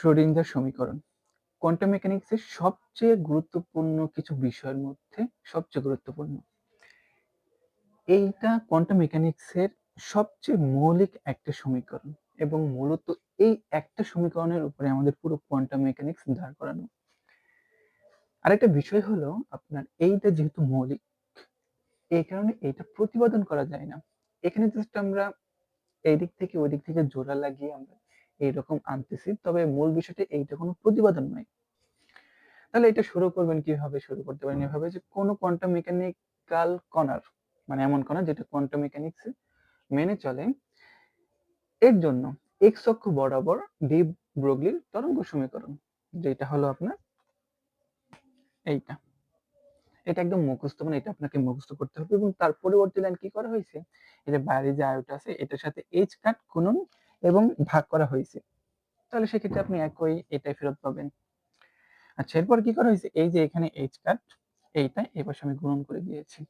Schrodinger সমীকরণ। Quantum মেকানিক্সের সবচেয়ে গুরুত্বপূর্ণ কিছু বিষয়ের মধ্যে সবচেয়ে গুরুত্বপূর্ণ। এইটা কোয়ান্টাম মেকানিক্সের সবচেয়ে মৌলিক একটা সমীকরণ এবং মূলত এই একটা সমীকরণের উপরে আমাদের পুরো কোয়ান্টাম মেকানিক্স দাঁড় করানো। আরেকটা বিষয় হলো আপনার এইটা যেহেতু মৌলিক, এই কারণে এইটা প্রতিপাদন করা যায় না। এখানে জাস্ট আমরা এই দিক থেকে ওই দিক থেকে জোড়া লাগিয়ে আমরা এইরকম আনতেছি, তবে মূল বিষয়টা এইটা কোনো প্রতিপাদন নয়। তাহলে এটা শুরু করবেন কীভাবে? শুরু করতে পারেন এভাবে যে কোনো কোয়ান্টাম মেকানিক্যাল কণার মানে এমন কণা যেটা কোয়ান্টাম মেকানিক্স মেনে চলে। এর জন্য এক্স অক্ষ বরাবর ডি ব্রোগলির তরঙ্গ সমীকরণ, যেটা হলো আপনার এইটা। এটা একদম মুখস্থ মানে এটা আপনাকে মুখস্থ করতে হবে এবং তার পরবর্তী লাইন কি করা হয়েছে? যে বাইরে যে আয়টা আছে, এটার সাথে এইচ কাট গুণন এবং ভাগ করা হয়েছে। তাহলে সেক্ষেত্রে আপনি একই এটাই ফেরত পাবেন। আচ্ছা এরপর কি করা হয়েছে? এই যে এখানে এইচ কাট এইটা এই পাশে আমি গুণন করে দিয়েছি।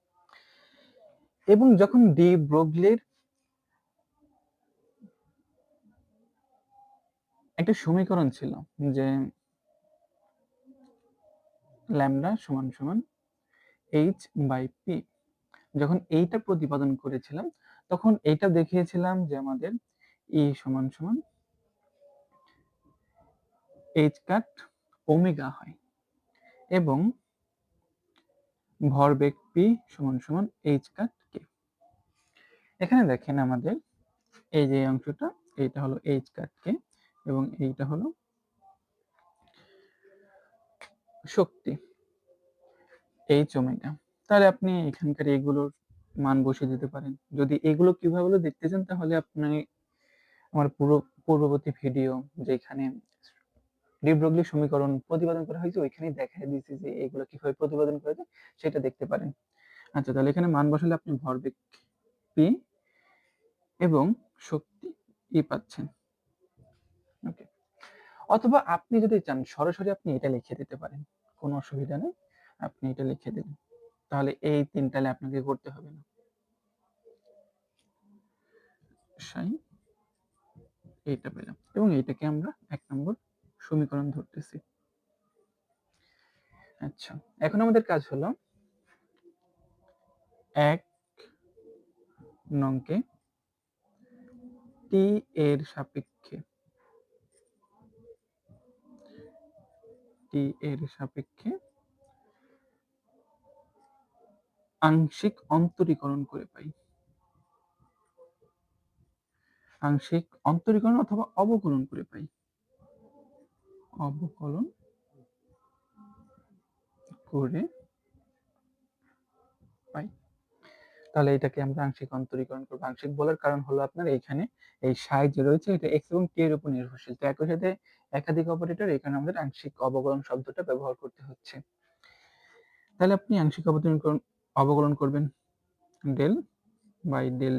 এবং যখন ডি ব্রোগলির একটা সমীকরণ ছিল যে ল্যামডা সমান সমান এইচ বাই পি যখন এইটা প্রতিপাদন করেছিলাম তখন এইটা দেখিয়েছিলাম যে আমাদের ই সমান সমান এইচ কাট ওমেগা হয় এবং ভরবেগ পি সমান সমান এইচ কাট কে এখানে দেখেন আমাদের এই যে অংশটা, এইটা হলো এইচ কাট কে এবং এইটা হলো শক্তি এইচ ওমেগা তাহলে আপনি এখানকার এগুলোর মান বসিয়ে দিতে পারেন। যদি এগুলো কীভাবে দেখতে চান, তাহলে আপনি আমার পুরো পূর্ববর্তী ভিডিও যেখানে ডিব্রগলি সমীকরণ প্রতিপাদন করা হয়েছে ওইখানে দেখা দিয়েছি যে এগুলো কীভাবে প্রতিপাদন করা যায়, সেটা দেখতে পারেন। আচ্ছা তাহলে এখানে মান বসালে আপনি ভরবেগ পি এবং শক্তি ই পাচ্ছেন। ওকে অথবা আপনি যদি চান, সরাসরি আপনি এটা লিখে দিতে পারেন। কোনো অসুবিধা নেই, আপনি এটা লিখে দিন তাহলে এই তিনটালে আপনাকে করতে হবে না। সাইন এইটা পেলাম। এবং এইটাকে আমরা এক নম্বর সমীকরণ ধরতেছি। আচ্ছা এখন আমাদের কাজ হলো এক নংকে টি এর সাপেক্ষে টি এর সাপেক্ষে আংশিক অন্তরীকরণ করে পাই। আংশিক অন্তরীকরণ অথবা অবকলন করে পাই। অবকলন করে পাই। তাহলে এটাকে আমরা আংশিক অন্তরীকরণ করব। আংশিক বলার কারণ হলো আপনার এখানে এই সাই যে রয়েছে, এটা এক্স এবং টি এর উপর নির্ভরশীল। তো একই সাথে একাধিক অপারেটর এখানে আমাদের আংশিক অবকলন শব্দটা ব্যবহার করতে হচ্ছে। তাহলে আপনি আংশিক অবতরণ অবকলন করবেন। ডেল বাই ডেল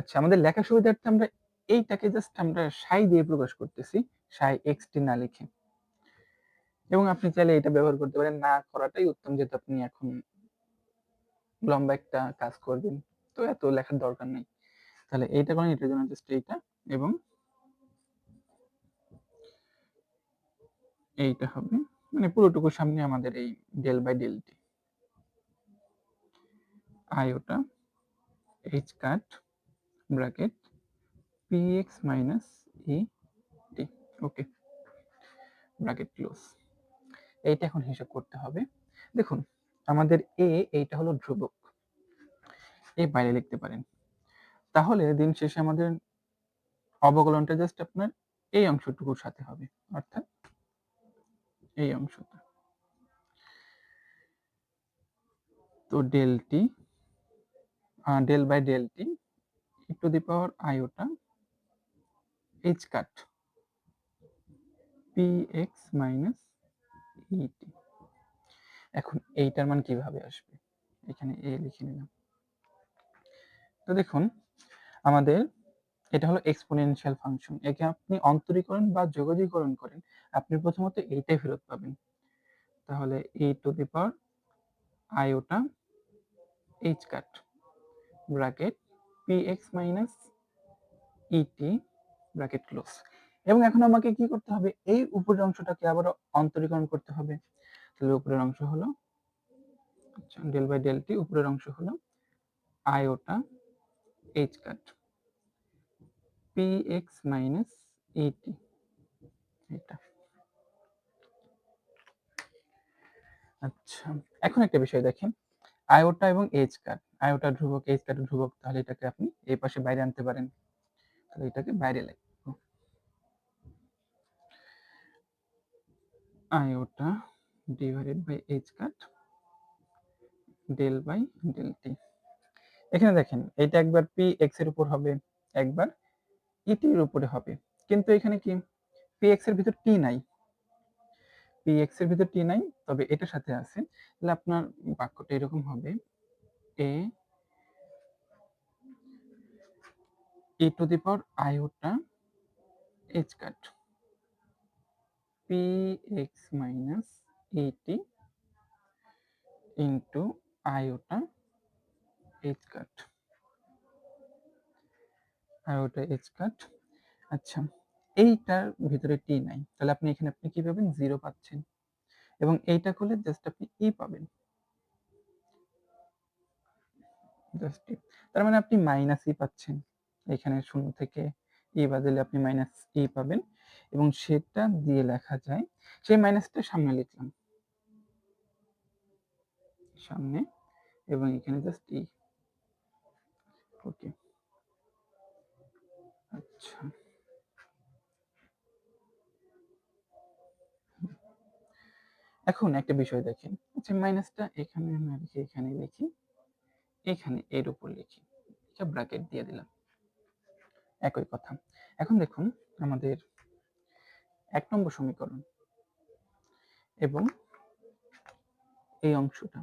আচ্ছা আমাদের লেখা সুবিধার্থে আমরা এইটাকে জাস্ট আমরা সাই দিয়ে প্রকাশ করতেছি, সাই এক্স টি না লিখে। এবং আপনি চাইলে এটা ব্যবহার করতে পারেন, না করাটাই উত্তম, যেহেতু আপনি এখন লম্বা একটা কাজ করবেন, তো এত লেখার দরকার নেই। তাহলে এইটা করেন, এটার জন্য জাস্ট এইটা এবং এইটা হবে মানে পুরোটুকু সামনে আমাদের এই del by del T iota H cut bracket px minus E T okay bracket close এইটা এখন হিসাব করতে হবে। দেখুন, আমাদের এ এইটা হলো ধ্রুবক। এ বাইরে লিখতে পারেন। তাহলে দিন শেষে আমাদের অবকলনটা জাস্ট আপনার এই অংশটুকুর সাথে হবে, অর্থাৎ এই অংশটা। তো del T del by del T to the power iota H cut P X minus E T এখন এইটার মান কীভাবে আসবে? এখানে এ লিখে নিলাম। তো দেখুন, আমাদের এটা হলো এক্সপোনেনশিয়াল ফাংশন একে আপনি অন্তরীকরণ বা যোগাযোগীকরণ করেন, আপনি প্রথমত এইটাই ফেরত পাবেন। তাহলে E to the power iota H cut bracket X minus E T bracket close এবং এখন আমাকে কি করতে হবে? এই উপরের অংশটাকে আবার অন্তরীকরণ করতে হবে। তাহলে উপরের অংশ হলো ডেল বাই ডেল টি উপরের অংশ হলো iota H cut P X minus eighty এটা। আচ্ছা এখন একটা বিষয় দেখেন। আয়োটা এবং এইচ কাট আয়োটা ধ্রুবক এইচ কাট ধ্রুবক, তাহলে এটাকে আপনি এই পাশে বাইরে আনতে পারেন। তাহলে এটাকে বাইরে লিখব। Iota divided by H cut del by del T এখানে দেখেন এটা একবার পি এক্সের উপর হবে, একবার ইটি এর উপরে হবে। কিন্তু এখানে কি? পি এক্সের ভিতর টি নাই। এক্সের ভিতর টি নাই তবে এটার সাথে আছে। তাহলে আপনার বাক্যটা এরকম হবে। A E to the power iota H cut P X minus E T into iota H cut iota H cut আচ্ছা। এইটার ভিতরে টি নাই। তাহলে আপনি এখানে আপনি কি পাবেন? জিরো পাচ্ছেন। এবং এইটা করলে জাস্ট আপনি ই পাবেন। জাস্ট তার মানে আপনি মাইনাস ই পাচ্ছেন। এখানে শূন্য থেকে ই বাদলে আপনি মাইনাস ই পাবেন। এবং সেটা দিয়ে লেখা যায়, সেই মাইনাসটা সামনে লিখলাম। সামনে এবং এখানে জাস্ট ই ওকে আচ্ছা। এখন একটা বিষয় দেখেন। আচ্ছা মাইনাসটা এখানে না লিখে এখানে লিখি। এখানে এর উপর লিখি। এটা ব্র্যাকেট দিয়ে দিলাম। একই কথা। এখন দেখুন আমাদের এক নম্বর সমীকরণ এবং এই অংশটা।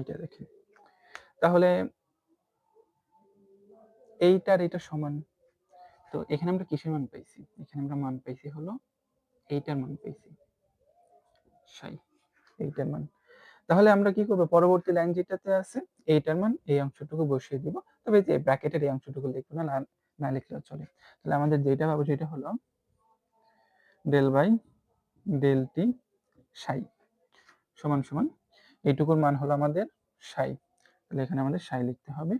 এটা দেখেন। তাহলে এইটার এটা সমান। তো এখানে আমরা কিসের মান পাইছি? এখানে আমরা মান পাইছি হলো এইটার মান পাইছি। সাই। এইটার মান তাহলে আমরা কি করব? পরবর্তী লাইন যেটাতে আছে এইটার মান এই অংশটুকু বসিয়ে দিব। তবে যে ব্র্যাকেটের এই অংশটুকু লিখব না না লিখলেও চলে। তাহলে আমাদের যেটা পাবো সেটা হলো del by del T psi সমান সমান। এইটুকুর মান হলো আমাদের সাই। তাহলে এখানে আমাদের সাই লিখতে হবে।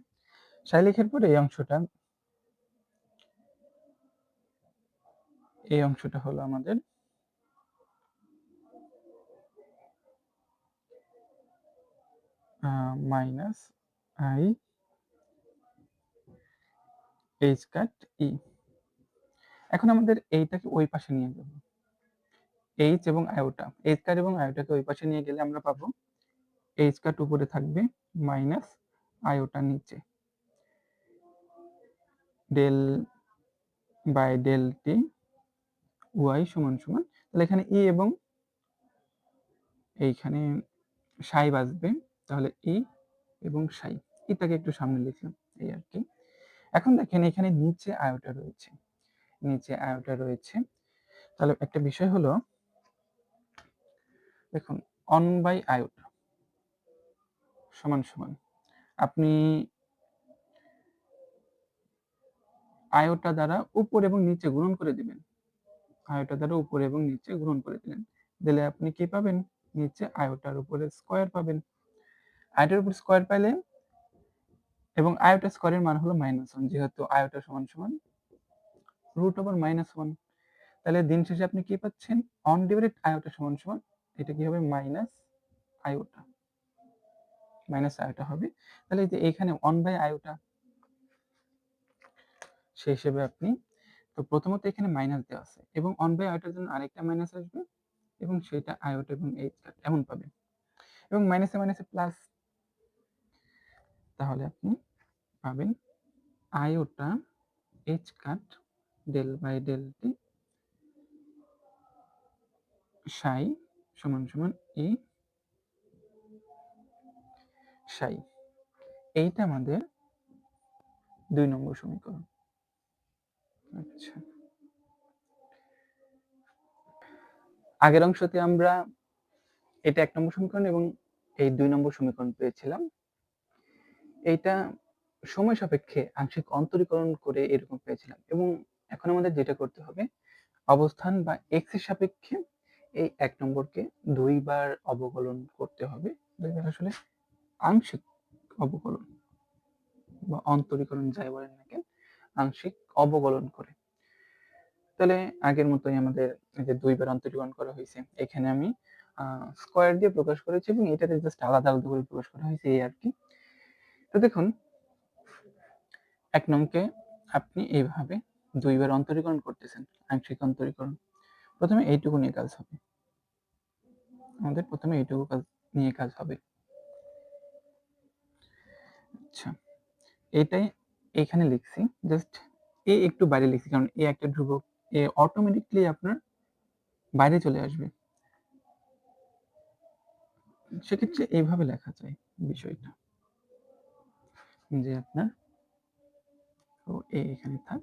সাই লিখার পরে এই অংশটা এই অংশটা হলো আমাদের minus I H cut E. এখন আমাদের এইটাকে ওই পাশে নিয়ে যাব। এইচ এবং আয়োটা। এইচ কাট এবং আয়োটাকে ওই পাশে নিয়ে গেলে আমরা পাবো এইচ কাট উপরে থাকবে মাইনাস আয়োটা নিচে। Del by del T Y সমান সমান। তাহলে এখানে ই এবং এইখানে সাই বাজবে তাহলে ই এবং সাই। ইটাকে একটু সামনে লিখলাম, এই আর কি। এখন দেখেন এখানে নিচে আয়োটা রয়েছে। নিচে আয়োটা রয়েছে। তাহলে একটা বিষয় হলো, দেখুন অন বাই আয়োটা সমান সমান। আপনি আয়োটা দ্বারা উপর এবং নিচে গুণন করে দিবেন। আয়োটা দ্বারা উপর এবং নিচে গুণন করে দিলেন। দিলে আপনি কি পাবেন? নিচে আয়োটার উপরে স্কোয়ার পাবেন। আয়োটার উপর স্কোয়ার পাইলে এবং আয়োটা স্কোয়ারের মান হলো মাইনাস ওয়ান যেহেতু আয়োটা সমান সমান রুট ওভার মাইনাস ওয়ান তাহলে দিন শেষে আপনি কি পাচ্ছেন? অন ডিভাইডেড আয়োটা সমান সমান, এটা কি হবে? মাইনাস আয়োটা মাইনাস আয়োটা হবে। তাহলে এই যে এখানে ওয়ান বাই আয়োটা সেই হিসেবে আপনি, তো প্রথমত এখানে মাইনাস দেওয়া আছে এবং অন বাই আয়োটার জন্য আরেকটা মাইনাস আসবে এবং সেটা আয়োটা এবং এইচ এমন পাবে। এবং মাইনাসে মাইনাসে প্লাস তাহলে আপনি পাবেন iota H cut del by del T psi সমান সমান ই সাই এইটা আমাদের দুই নম্বর সমীকরণ। আচ্ছা। আগের অংশতে আমরা এটা এক নম্বর সমীকরণ এবং এই দুই নম্বর সমীকরণ পেয়েছিলাম। এইটা সময় সাপেক্ষে আংশিক অন্তরীকরণ করে এরকম পেয়েছিলাম। এবং এখন আমাদের যেটা করতে হবে, অবস্থান বা এক্সের সাপেক্ষে এই এক নম্বরকে দুইবার অবকলন করতে হবে। আসলে আংশিক অবকলন বা অন্তরীকরণ যাই বলেন না কেন, আংশিক অবকলন করে। তাহলে আগের মতোই আমাদের যে দুইবার অন্তরীকরণ করা হয়েছে, এখানে আমি স্কোয়ার দিয়ে প্রকাশ করেছি এবং এটাতে জাস্ট আলাদা আলাদা করে প্রকাশ করা হয়েছে এই আর কি। তো দেখুন, এক নংকে আপনি এইভাবে দুইবার অন্তরীকরণ করতেছেন, আংশিক অন্তরীকরণ। প্রথমে এইটুকু নিয়ে কাজ হবে। আমাদের প্রথমে এইটুকু কাজ নিয়ে কাজ হবে। আচ্ছা এটাই এখানে লিখছি, জাস্ট এ একটু বাইরে লিখছি, কারণ এ একটা ধ্রুবক, এ অটোমেটিকলি আপনার বাইরে চলে আসবে। সেক্ষেত্রে এইভাবে লেখা যায় বিষয়টা। যে আপনার ও এ এখানে থাক।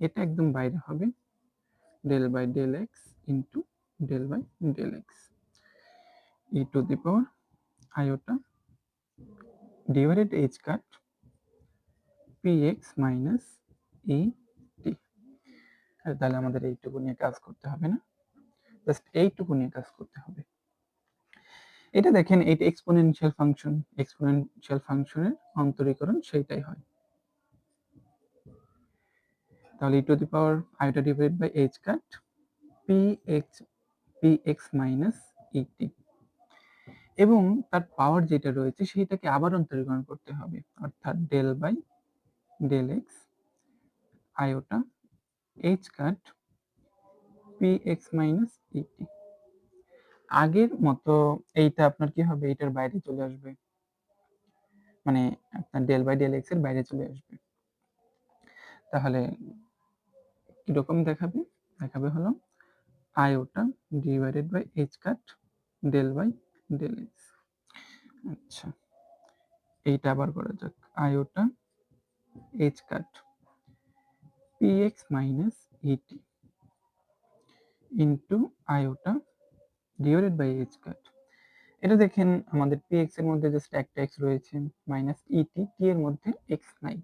এটা একদম বাইরে হবে। Del by del X into del by del X E to the power iota divided H cut P X minus E T তাহলে আমাদের এইটুকু নিয়ে কাজ করতে হবে না। জাস্ট এইটুকু নিয়ে কাজ করতে হবে। এটা দেখেন, এটা এক্সপোনেনশিয়াল ফাংশন এক্সপোনেনশিয়াল ফাংশনের অন্তরীকরণ সেইটাই হয়। তাহলে to the power iota divide by H cut P X P X minus E T এবং তার পাওয়ার যেটা রয়েছে, সেইটাকে আবার অন্তরীকরণ করতে হবে, অর্থাৎ del by del X iota H cut P X minus E T আগের মতো এইটা আপনার কি হবে? এটার বাইরে চলে আসবে। মানে আপনার ডেল বাই ডেল এক্সের বাইরে চলে আসবে। তাহলে কীরকম দেখাবে? দেখাবে হলো iota divided by H cut del by del X আচ্ছা এইটা আবার করা যাক। Iota H cut P X minus E T into iota divided by H cut এটা দেখেন আমাদের পি এক্সের মধ্যে জাস্ট একটা এক্স রয়েছে মাইনাস ইটি টি এর মধ্যে এক্স নাই।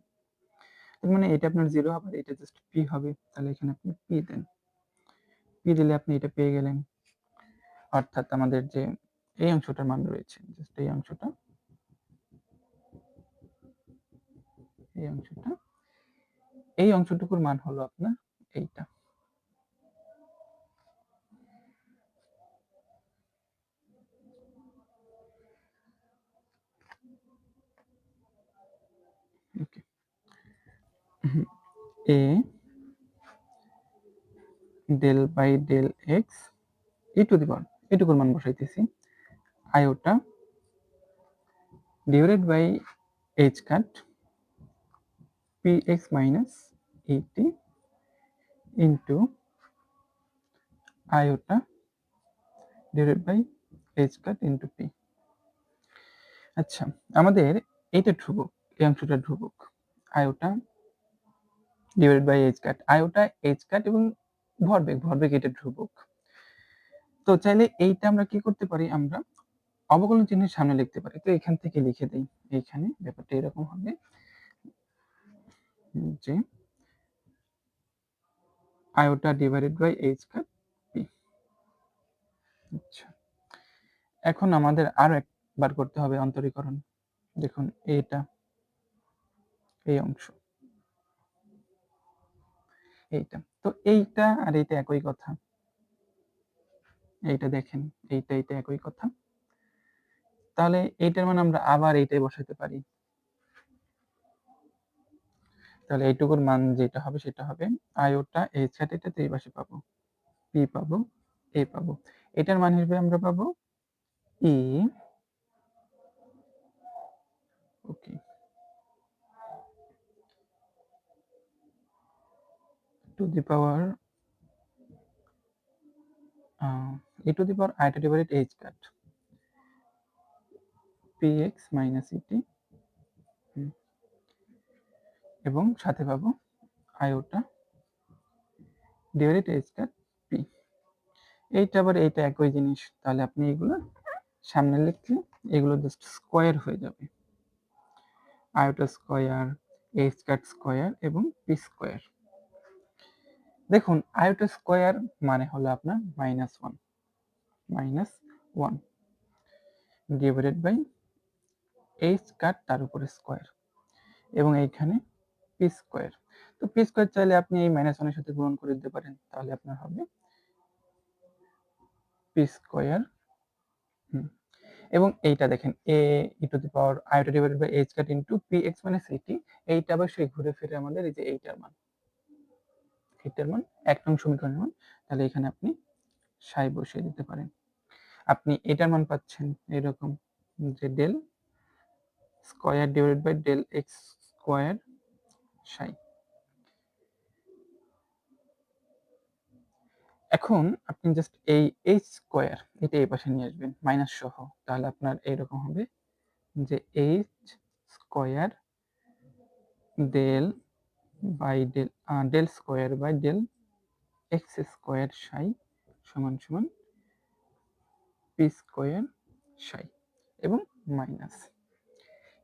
তার মানে এটা আপনার জিরো হবে এটা জাস্ট পি হবে। তাহলে এখানে আপনি পি দেন। পি দিলে আপনি এটা পেয়ে গেলেন। অর্থাৎ আমাদের যে এই অংশটার মান রয়েছে জাস্ট এই অংশটা এই অংশটা, এই অংশটুকুর মান হলো আপনার এইটা। A del by del X E to the power এটুকুর মান বসাইতেছি। Iota divided by H cut P X minus E T into iota divided by H cut into P আচ্ছা আমাদের এইটা ধ্রুবক, এই অংশটা ধ্রুবক। Iota divided by H cut iota H cut এবং ভরবেগ ভরবেগ এটা ধ্রুবক। তো চাইলে এইটা আমরা কি করতে পারি? আমরা অবকলন চিহ্নের সামনে লিখতে পারি। তো এখান থেকে লিখে দেই। এইখানে ব্যাপারটা এরকম হবে যে iota divided by H cut P আচ্ছা। এখন আমাদের আরও একবার করতে হবে অন্তরীকরণ। দেখুন, এইটা, এই অংশ। এইটা। তো এইটা আর এইটা একই কথা। এইটা দেখেন, এইটা এইটা একই কথা। তাহলে এইটার মানে আমরা আবার এইটাই বসাতে পারি। তাহলে এইটুকুর মান যেটা হবে সেটা হবে আয়োটা এই সেট এটাতে এই পাশে পাবো। পি পাবো এ পাবো। এটার মান হিসেবে আমরা পাবো ই ওকে the power uh, e to the power i to divided h cut. Px minus et এবং সাথে পাবো iota divided H cut P এইটা আবার এইটা একই জিনিস। তাহলে আপনি এগুলো সামনে লিখলে এগুলো জাস্ট স্কোয়ার হয়ে যাবে। Iota square H cut square এবং পি স্কোয়ার দেখুন আয়োটা স্কোয়ার মানে হলো আপনার minus one minus one divided by H cut তার উপরে স্কোয়ার এবং এইখানে পি স্কোয়ার তো পি স্কোয়ার চাইলে আপনি এই মাইনাস ওয়ানের সাথে গ্রহণ করে দিতে পারেন, তাহলে আপনার হবে পি স্কোয়ার এবং এইটা দেখেন এ ই to the power iota divided by H cut into P X মানে সিটি এইটা অবশ্যই ঘুরে ফিরে আমাদের এই যে এইটার মান। এইটার মান, এক নং সমীকরণের মান, তাহলে এখানে আপনি সাই বসিয়ে দিতে পারেন। আপনি এটার মান পাচ্ছেন এরকম যে del square divided by del X square psi. এখন আপনি জাস্ট এই এইচ স্কোয়ার এটা এই পাশে নিয়ে আসবেন, মাইনাস সহ, তাহলে আপনার এইরকম হবে যে H square del by del del square by del X square psi সমান সমান পি স্কোয়ার সাই এবং মাইনাস।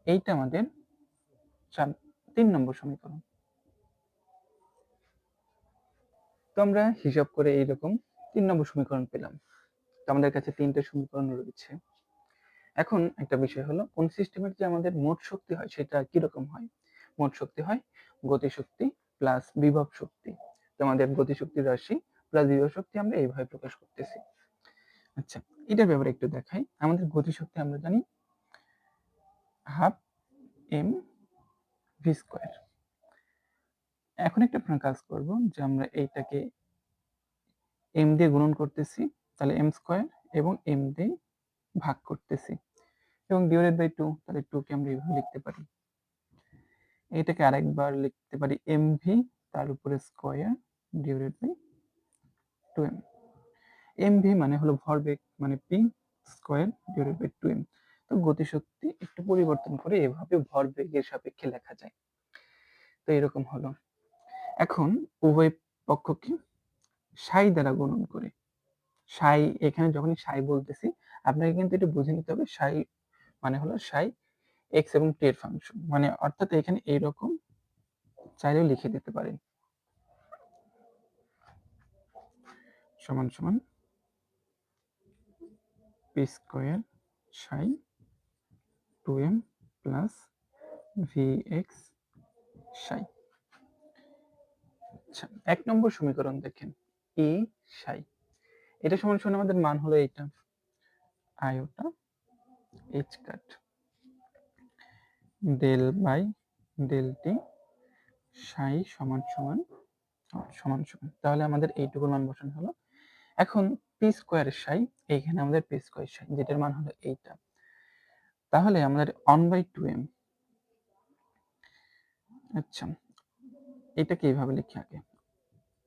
এইটা আমাদের চার, তিন নম্বর সমীকরণ। তো আমরা হিসাব করে এইরকম তিন নম্বর সমীকরণ পেলাম। তো আমাদের কাছে তিনটে সমীকরণ রয়েছে। এখন একটা বিষয় হলো, কোন সিস্টেমের যে আমাদের মোট শক্তি হয়, সেটা কীরকম হয়? মোট শক্তি হয় গতিশক্তি প্লাস বিভব শক্তি। আমাদের গতিশক্তির রাশি প্লাস বিভব শক্তি আমরা এইভাবে প্রকাশ করতেছি। আচ্ছা এটার ব্যাপারে একটু দেখাই। আমাদের গতিশক্তি আমরা জানি হাফ এম ভি স্কোয়ার এখন একটা কাজ করব যে আমরা এইটাকে এম দিয়ে গুণন করতেছি, তাহলে এম স্কোয়ার এবং এম দিয়ে ভাগ করতেছি। এবং ডিভাইডেড বাই টু তাহলে টুকে আমরা এইভাবে লিখতে পারি। এটাকে আরেকবার লিখতে পারি এম ভি তার উপরে square divided by two M M V মানে হলো ভরবেগ মানে P square divided by two M তো গতিশক্তি একটু পরিবর্তন করে এভাবে ভরবেগের সাপেক্ষে লেখা যায়। তো এরকম হলো। এখন উভয় পক্ষকে সাই দ্বারা গুণন করে। সাই এখানে যখনই সাই বলতেছি, আপনাকে কিন্তু এটা বুঝে নিতে হবে সাই মানে হলো সাই এক্স এবং টি এর ফাংশন মানে অর্থাৎ এখানে এইরকম চাইলেও লিখে দিতে পারেন সমান সমান P square psi two M plus V X psi আচ্ছা এক নম্বর সমীকরণ দেখেন ই সাই এটা সমান সমান আমাদের মান হলো এইটা iota H cut del by del T psi সমান সমান সমান সমান। তাহলে আমাদের এইটুকুর মান বসানো হলো। এখন পি স্কোয়ার সাই এইখানে আমাদের পি স্কোয়ার সাই যেটার মান হলো এইটা। তাহলে আমাদের ওয়ান বাই টু এম আচ্ছা এটাকে এইভাবে লিখি আগে।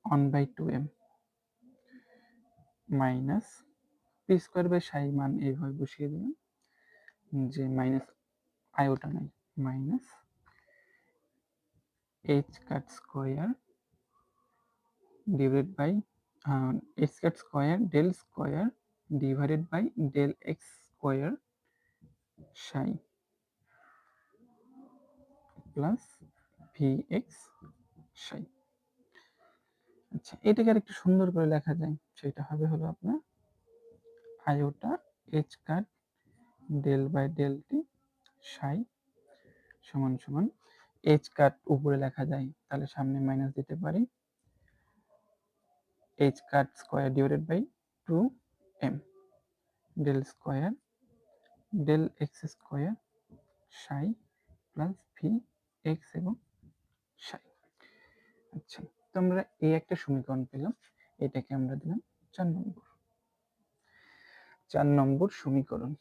One by two M minus P square by psi মান এইভাবে বসিয়ে দিলাম, যে মাইনাস আয়োটা নাই। Minus H cut square divided by H cut square del square divided by del X square psi plus V X psi আচ্ছা এটাকে আর একটু সুন্দর করে লেখা যায়। সেটা হবে হলো আপনার iota H cut del by del T psi সমান সমান এইচ কাট উপরে লেখা যায়, তাহলে সামনে মাইনাস দিতে পারি। H cut square divided by two M del square del X square psi plus V X এবং সাই আচ্ছা তো আমরা এই একটা সমীকরণ পেলাম এটাকে আমরা দিলাম চার নম্বর। চার নম্বর সমীকরণ।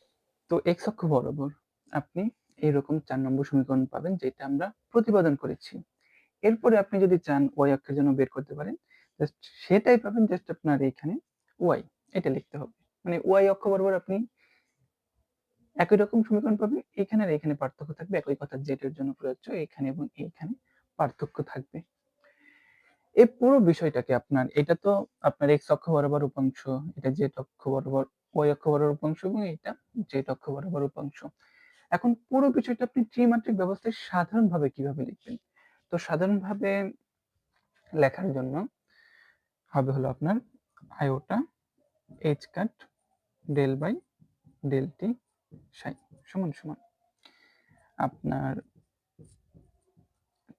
তো এক্স অক্ষ বরাবর আপনি এরকম চার নম্বর সমীকরণ পাবেন, যেটা আমরা প্রতিপাদন করেছি। এরপরে আপনি যদি চান ওয়াই অক্ষের জন্য বের করতে পারেন জাস্ট সেটাই পাবেন জাস্ট আপনার এখানে ওয়াই এটা লিখতে হবে। মানে ওয়াই অক্ষ বরাবর আপনি একই রকম সমীকরণ পাবেন, এখানে আর এখানে পার্থক্য থাকবে, একই কথা জেটের জন্য প্রযোজ্য, এখানে এবং এইখানে পার্থক্য থাকবে। এই পুরো বিষয়টাকে আপনার, এটা তো আপনার এক্স অক্ষ বরাবর উপাংশ, এটা জেড অক্ষ বরাবর ওয়াই অক্ষ বরাবর উপাংশ এবং এটা জেড অক্ষ বরাবর উপাংশ। এখন পুরো বিষয়টা আপনি ত্রিমাত্রিক ব্যবস্থায় সাধারণভাবে কীভাবে লিখবেন? তো সাধারণভাবে লেখার জন্য হবে হলো আপনার iota H cut del by del T psi সমান সমান আপনার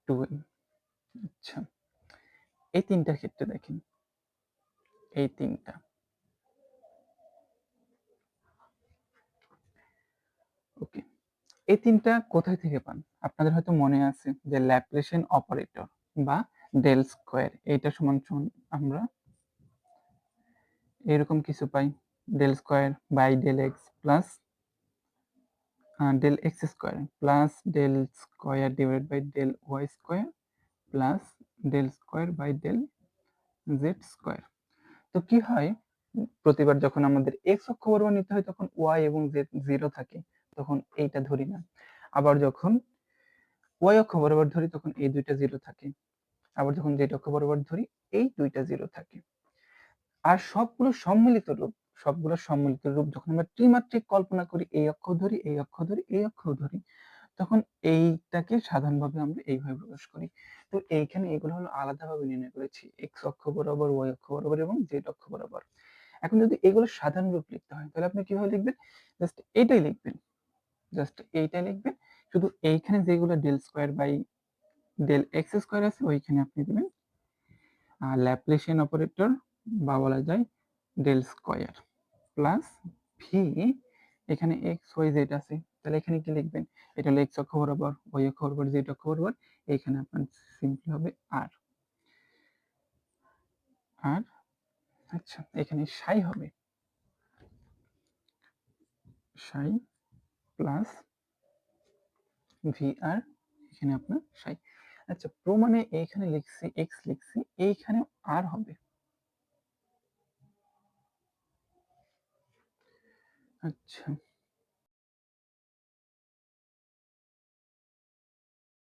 টু আচ্ছা এই তিনটার ক্ষেত্রে দেখেন, এই তিনটা। ওকে এই তিনটা কোথায় থেকে পান? আপনাদের হয়তো মনে আছে যে ল্যাপ্লেশিয়ান অপারেটর বা ডেল স্কোয়ার, এইটা সমান সমান আমরা এরকম কিছু পাই, del square by del X plus del X square plus del square divide by del Y square plus del square by del Z square. তো কি হয়? প্রতিবার যখন আমাদের এক্স অক্ষ বরাবর নিতে হয়, তখন ওয়াই এবং জেড জিরো থাকে। তখন এইটা ধরি না। আবার যখন ওয়াই অক্ষ বরাবর ধরি, তখন এই দুইটা জিরো থাকে। আবার যখন জেড অক্ষ বরাবর ধরি, এই দুইটা জিরো থাকে। আর সবগুলো সম্মিলিত রূপ, সবগুলো সম্মিলিত রূপ যখন আমরা ত্রিমাত্রিক কল্পনা করি, এই অক্ষ ধরি, এই অক্ষ ধরি, এই অক্ষ ধরি, তখন এইটাকে সাধারণভাবে আমরা এইভাবে প্রকাশ করি। তো এইখানে এগুলো হলো আলাদাভাবে নির্ণয় করেছি এক্স অক্ষ বরাবর ওয়াই অক্ষ বরাবর এবং জেড অক্ষ বরাবর। এখন যদি এগুলো সাধারণ রূপ লিখতে হয়, তাহলে আপনি কীভাবে লিখবেন? জাস্ট এটাই লিখবেন। জাস্ট এইটাই লিখবেন। শুধু এইখানে যেগুলো del square by del X square আছে, ওইখানে আপনি দেবেন। আর ল্যাপ্লেশিয়ান অপারেটর বা বলা যায় ডেল স্কোয়ার প্লাস ভি এখানে এক্স ওয়াই জেড আছে। তাহলে এখানে কি লিখবেন? এটা হলো এক্স অক্ষ বরাবর ওয়াই অক্ষ বরাবর জেড অক্ষ বরাবর এখানে আপনার সিম্পলি হবে আর আর আচ্ছা এখানে সাই হবে। সাই প্লাস ভি আর এখানে আপনার সাই আচ্ছা প্রমাণে এইখানে লিখছি এক্স লিখছি এইখানে আর হবে। আচ্ছা।